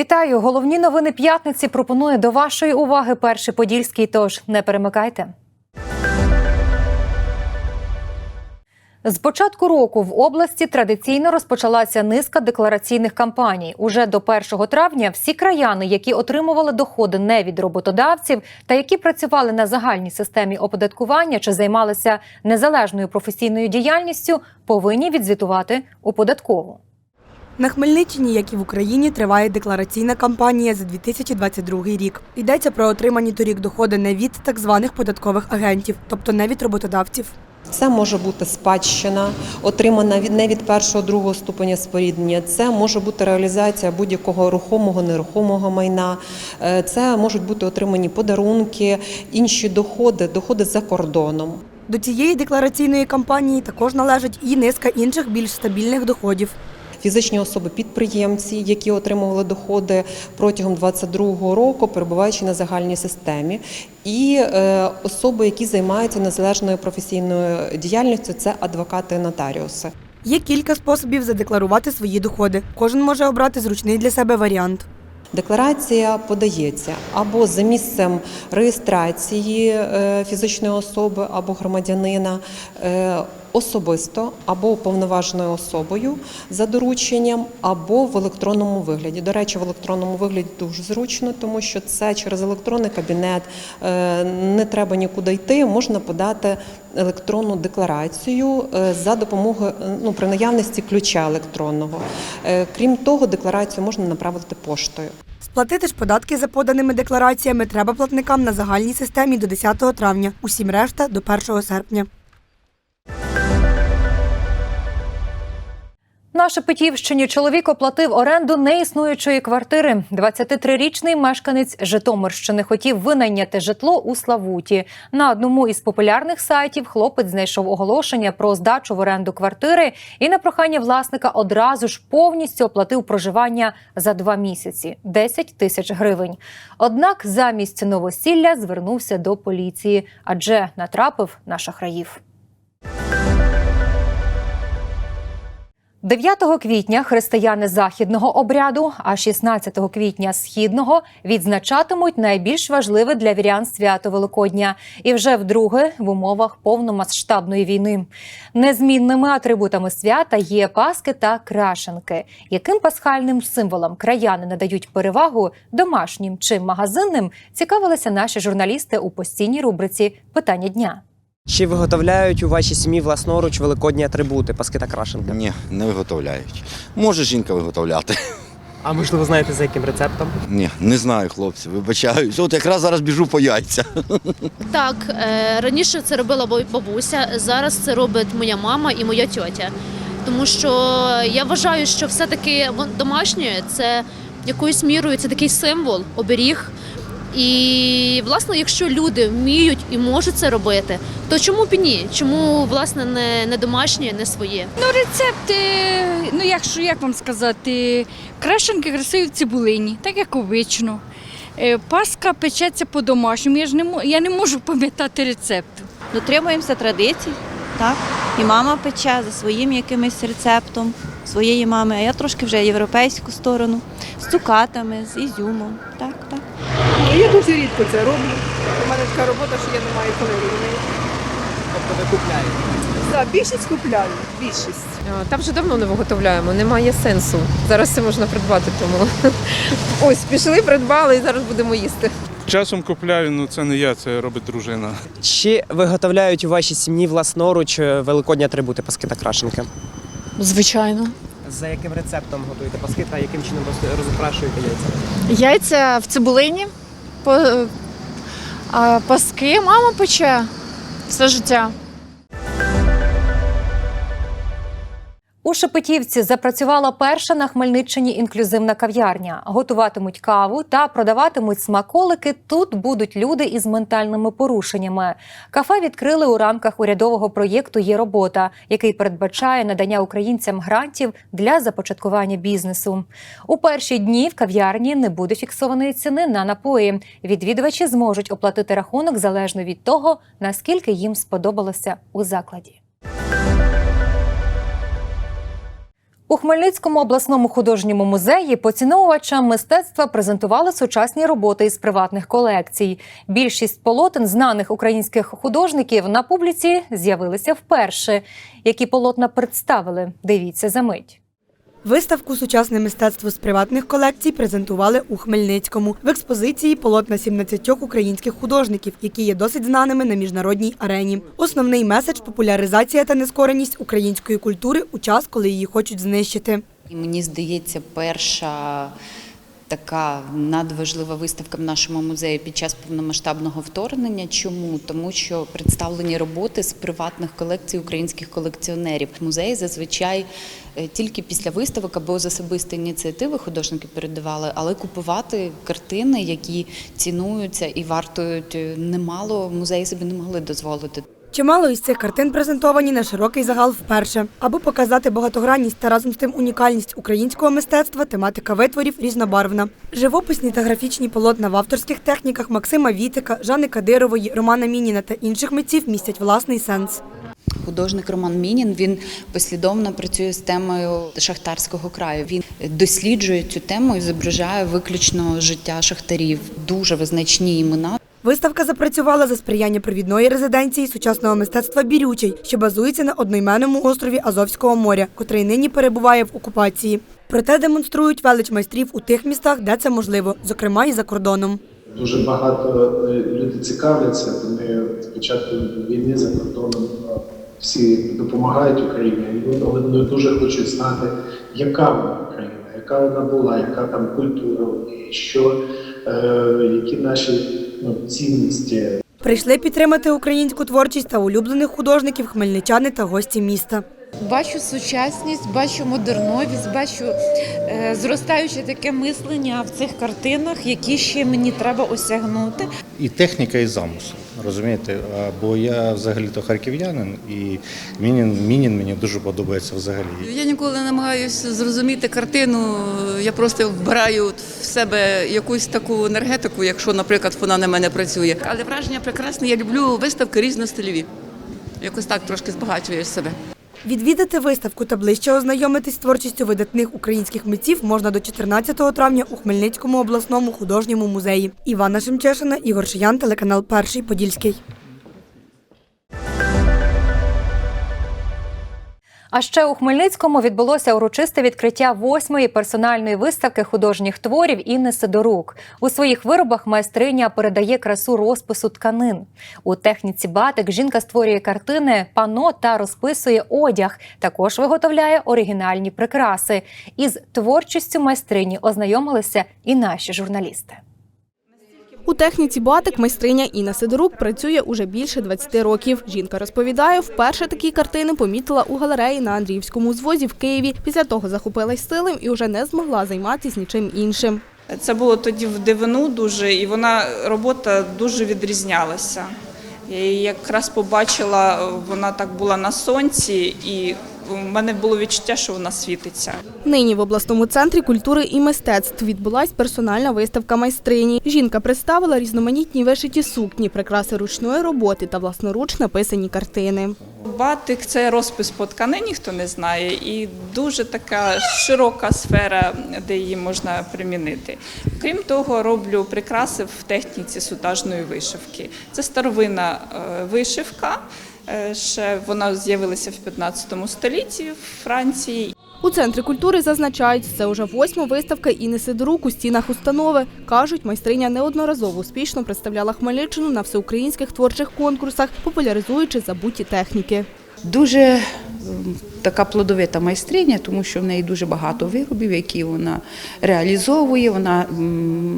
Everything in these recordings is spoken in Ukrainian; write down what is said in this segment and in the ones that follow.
Вітаю! Головні новини п'ятниці пропоную до вашої уваги перший подільський. Тож не перемикайте. З початку року в області традиційно розпочалася низка деклараційних кампаній. Уже до 1 травня всі краяни, які отримували доходи не від роботодавців та які працювали на загальній системі оподаткування чи займалися незалежною професійною діяльністю, повинні відзвітувати у податкову. На Хмельниччині, як і в Україні, триває деклараційна кампанія за 2022 рік. Йдеться про отримані торік доходи не від так званих податкових агентів, тобто не від роботодавців. Це може бути спадщина, отримана від не від першого другого ступеня споріднення. Це може бути реалізація будь-якого рухомого нерухомого майна. Е, Це можуть бути отримані подарунки, інші доходи, доходи за кордоном. До цієї деклараційної кампанії також належить і низка інших більш стабільних доходів. Фізичні особи-підприємці, які отримували доходи протягом 2022 року, перебуваючи на загальній системі, і е, особи, які займаються незалежною професійною діяльністю, це адвокати і нотаріуси. Є кілька способів задекларувати свої доходи. Кожен може обрати зручний для себе варіант. Декларація подається або за місцем реєстрації е, фізичної особи або громадянина е, особисто або уповноваженою особою за дорученням, або в електронному вигляді. До речі, в електронному вигляді дуже зручно, тому що це через електронний кабінет е, не треба нікуди йти. Можна подати електронну декларацію е, за допомогою е, ну, при наявності ключа електронного. Крім того, декларацію можна направити поштою. Сплатити ж податки за поданими деклараціями треба платникам на загальній системі до 10 травня, усім решта до 1 серпня. На Шепетівщині чоловік оплатив оренду неіснуючої квартири. 23-річний мешканець Житомирщини хотів винайняти житло у Славуті. На одному із популярних сайтів хлопець знайшов оголошення про здачу в оренду квартири і на прохання власника одразу ж повністю оплатив проживання за два місяці 10 тисяч гривень. Однак замість новосілля звернувся до поліції, адже натрапив на шахраїв. 9 квітня християни західного обряду, а 16 квітня східного відзначатимуть найбільш важливе для вірян свято Великодня, і вже вдруге в умовах повномасштабної війни. Незмінними атрибутами свята є паски та крашенки. Яким пасхальним символам краяни надають перевагу домашнім чи магазинним, цікавилися наші журналісти у постійній рубриці Питання дня. Чи виготовляють у вашій сім'ї власноруч великодні атрибути, паски та крашенки? Ні, не виготовляють. Може жінка виготовляти. А можливо, знаєте за яким рецептом? Ні, не знаю, хлопці, вибачаюсь. От якраз зараз біжу по яйця. Так, е, раніше це робила бабуся, зараз це робить моя мама і моя тьотя. Тому що я вважаю, що все-таки домашнє це якоюсь мірою це такий символ, оберіг. І власне, якщо люди вміють і можуть це робити, то чому б і ні? Чому власне не, не домашнє, не своє? Ну Рецепти, ну якщо як вам сказати, крашенки красиві в цибулині, так як обично. Е, Паска печеться по-домашньому. Я ж не мо- я не можу пам'ятати рецепт. дотримуємося традицій, так? І мама пече за своїм якимось рецептом своєї мами, а я трошки вже європейську сторону, з цукатами, з ізюмом. Так, так. Ну, я дуже рідко це роблю. У мене така робота, що я не маю коли робити. Тобто ви купляєте? Так, більшість купляю, більшість. А, Та вже давно не виготовляємо, немає сенсу. Зараз це можна придбати, тому ось пішли, придбали і зараз будемо їсти. Часом купляю, ну це не я, це робить дружина. Чи виготовляють у вашій сім'ї власноруч е, великодні атрибути, паски та крашенки? Звичайно. За яким рецептом готуєте паски та яким чином роз- розукрашуєте яйця? Яйця в цибулині, паски мама пече все життя. У Шепетівці запрацювала перша на Хмельниччині інклюзивна кав'ярня. Готуватимуть каву та продаватимуть смаколики. Тут будуть люди із ментальними порушеннями. Кафе відкрили у рамках урядового проєкту Є робота, який передбачає надання українцям грантів для започаткування бізнесу. У перші дні в кав'ярні не буде фіксованої ціни на напої. Відвідувачі зможуть оплатити рахунок залежно від того, наскільки їм сподобалося у закладі. У Хмельницькому обласному художньому музеї поціновувачам мистецтва презентували сучасні роботи із приватних колекцій. Більшість полотен знаних українських художників на публіці з'явилися вперше. Які полотна представили? Дивіться за мить. Виставку Сучасне мистецтво з приватних колекцій презентували у Хмельницькому. В експозиції полотна 17 українських художників, які є досить знаними на міжнародній арені. Основний меседж популяризація та нескореність української культури у час, коли її хочуть знищити. Мені здається, перша така надважлива виставка в нашому музеї під час повномасштабного вторгнення. Чому? Тому що представлені роботи з приватних колекцій українських колекціонерів. Музеї зазвичай е, тільки після виставок або з особистої ініціативи художники передавали, але купувати картини, які цінуються і вартують е, немало, музеї собі не могли дозволити. Чимало із цих картин презентовані на широкий загал вперше. Аби показати багатогранність та разом з тим унікальність українського мистецтва, тематика витворів різнобарвна. Живописні та графічні полотна в авторських техніках Максима Вітика, Жани Кадирової, Романа Мініна та інших митців містять власний сенс. Художник Роман Мінін він послідовно працює з темою шахтарського краю. Він досліджує цю тему і зображає виключно життя шахтарів. Дуже визначні імена. Виставка запрацювала за сприяння провідної резиденції сучасного мистецтва Бірючий, що базується на одноіменному острові Азовського моря, котрий нині перебуває в окупації. Проте демонструють велич майстрів у тих містах, де це можливо, зокрема і за кордоном. Дуже багато е, люди цікавляться. Вони з початку війни за кордоном е, всі допомагають Україні. І Вони дуже хочуть знати, яка Україна, яка вона була, яка там культура, і що, е, які наші ну, цінності. Прийшли підтримати українську творчість та улюблених художників хмельничани та гості міста. Бачу сучасність, бачу модерновість, бачу зростаюче таке мислення в цих картинах, які ще мені треба осягнути. і техніка, і замисел. Розумієте, бо я взагалі-то харків'янин, і Мінін, Мінін мені дуже подобається взагалі. Я ніколи не намагаюся зрозуміти картину. Я просто вбираю в себе якусь таку енергетику, якщо, наприклад, вона на мене працює. Але враження прекрасне. Я люблю виставки різностильові. Якось так трошки збагачуєш себе. Відвідати виставку та ближче ознайомитись з творчістю видатних українських митців можна до 14 травня у Хмельницькому обласному художньому музеї. Івана Шемчешина, Ігор Шиян, телеканал Перший Подільський. А ще у Хмельницькому відбулося урочисте відкриття восьмої персональної виставки художніх творів Інни Сидорук. У своїх виробах майстриня передає красу розпису тканин. У техніці батик жінка створює картини, пано та розписує одяг. Також виготовляє оригінальні прикраси. Із творчістю майстрині ознайомилися і наші журналісти. У техніці батик майстриня Інна Сидорук працює уже більше 20 років. Жінка розповідає, вперше такі картини помітила у галереї на Андріївському звозі в Києві. Після того захопилась стилем і вже не змогла займатися нічим іншим. Це було тоді в дивину дуже, і вона робота дуже відрізнялася. Я її якраз побачила, вона так була на сонці, і в мене було відчуття, що вона світиться. Нині в обласному центрі культури і мистецтв відбулась персональна виставка майстрині. Жінка представила різноманітні вишиті сукні, прикраси ручної роботи та власноруч написані картини. Батик це розпис по тканині, хто не знає, і дуже така широка сфера, де її можна примінити. Крім того, роблю прикраси в техніці сутажної вишивки. Це старовинна е, вишивка. Е, Ще вона з'явилася в 15 столітті в Франції. У центрі культури зазначають, це уже восьма виставка Інни Сидорук у стінах установи. Кажуть, майстриня неодноразово успішно представляла Хмельниччину на всеукраїнських творчих конкурсах, популяризуючи забуті техніки. Дуже така плодовита майстриня, тому що в неї дуже багато виробів, які вона реалізовує. Вона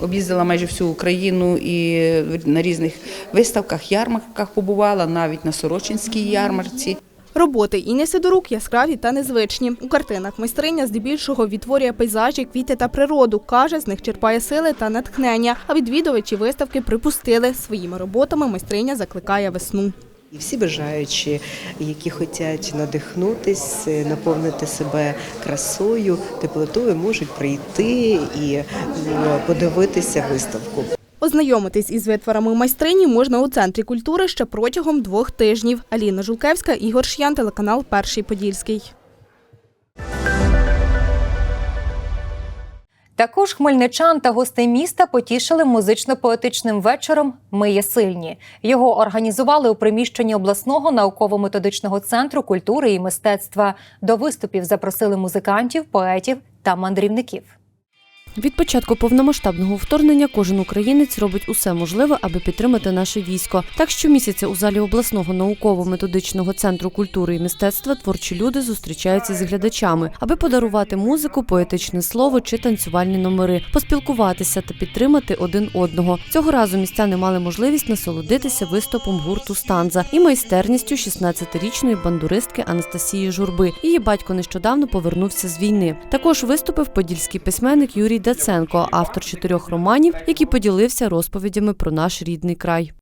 об'їздила майже всю Україну і на різних виставках, ярмарках побувала, навіть на Сорочинській ярмарці. Роботи Інни Сидорук яскраві та незвичні. У картинах майстриня здебільшого відтворює пейзажі, квіти та природу. Каже, з них черпає сили та натхнення. А відвідувачі виставки припустили. Своїми роботами майстриня закликає весну. І всі бажаючі, які хочуть надихнутись, наповнити себе красою, теплотою, можуть прийти і подивитися виставку. Ознайомитись із витворами майстрині можна у центрі культури ще протягом двох тижнів. Аліна Жулкевська, Ігор Ш'ян, телеканал Перший Подільський. Також хмельничан та гостей міста потішили музично-поетичним вечором Ми є сильні. Його організували у приміщенні обласного науково-методичного центру культури і мистецтва. До виступів запросили музикантів, поетів та мандрівників. Від початку повномасштабного вторгнення кожен українець робить усе можливе, аби підтримати наше військо. Так щомісяця у залі обласного науково-методичного центру культури і мистецтва творчі люди зустрічаються з глядачами, аби подарувати музику, поетичне слово чи танцювальні номери, поспілкуватися та підтримати один одного. Цього разу містяни мали можливість насолодитися виступом гурту Станза і майстерністю 16-річної бандуристки Анастасії Журби. Її батько нещодавно повернувся з війни. Також виступив подільський письменник Юрій Даценко, автор чотирьох романів, який поділився розповідями про наш рідний край.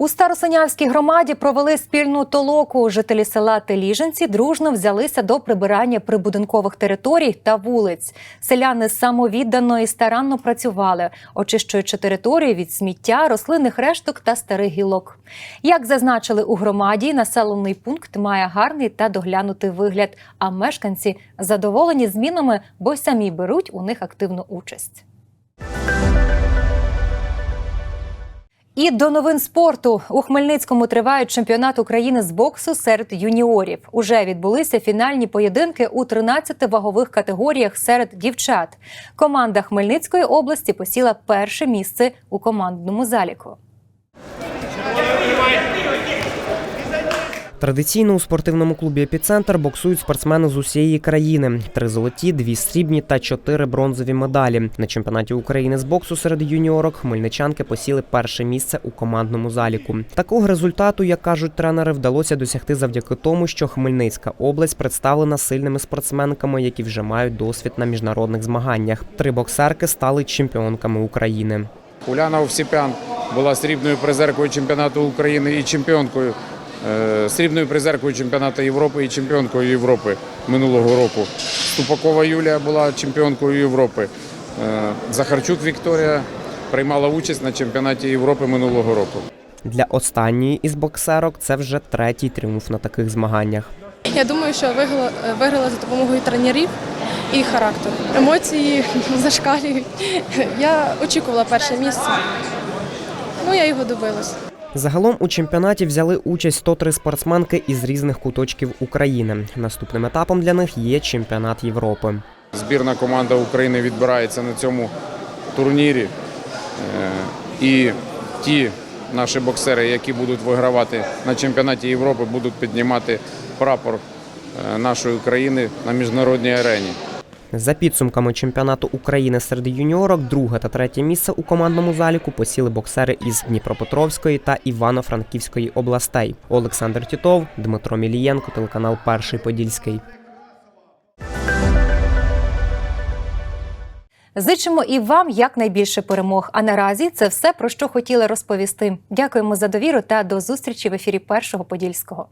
У Старосинявській громаді провели спільну толоку. Жителі села Теліженці дружно взялися до прибирання прибудинкових територій та вулиць. Селяни самовіддано і старанно працювали, очищуючи територію від сміття, рослинних решток та старих гілок. Як зазначили у громаді, населений пункт має гарний та доглянутий вигляд. А мешканці задоволені змінами, бо самі беруть у них активну участь. І до новин спорту у Хмельницькому тривають чемпіонат України з боксу серед юніорів. Уже відбулися фінальні поєдинки у 13 вагових категоріях серед дівчат. Команда Хмельницької області посіла перше місце у командному заліку. Традиційно у спортивному клубі Епіцентр боксують спортсмени з усієї країни: три золоті, дві срібні та чотири бронзові медалі. На чемпіонаті України з боксу серед юніорок хмельничанки посіли перше місце у командному заліку. Такого результату, як кажуть тренери, вдалося досягти завдяки тому, що Хмельницька область представлена сильними спортсменками, які вже мають досвід на міжнародних змаганнях. Три боксерки стали чемпіонками України. Уляна Овсіпян була срібною призеркою чемпіонату України і чемпіонкою, срібною призеркою чемпіонату Європи і чемпіонкою Європи минулого року. Ступакова Юлія була чемпіонкою Європи. Е, Захарчук Вікторія приймала участь на чемпіонаті Європи минулого року. Для останньої із боксерок це вже третій тріумф на таких змаганнях. Я думаю, що виграла, виграла за допомогою тренерів і характеру. Емоції зашкалюють. Я очікувала перше місце. Ну, я його добилась. Загалом у чемпіонаті взяли участь 103 спортсменки із різних куточків України. Наступним етапом для них є чемпіонат Європи. Збірна команда України відбирається на цьому турнірі. Е, І ті наші боксери, які будуть вигравати на чемпіонаті Європи, будуть піднімати прапор е, нашої країни на міжнародній арені. За підсумками чемпіонату України серед юніорок, друге та третє місце у командному заліку посіли боксери із Дніпропетровської та Івано-Франківської областей. Олександр Тітов, Дмитро Мілієнко, телеканал Перший Подільський. Зичимо і вам якнайбільше перемог. А наразі це все про що хотіли розповісти. Дякуємо за довіру та до зустрічі в ефірі Першого Подільського.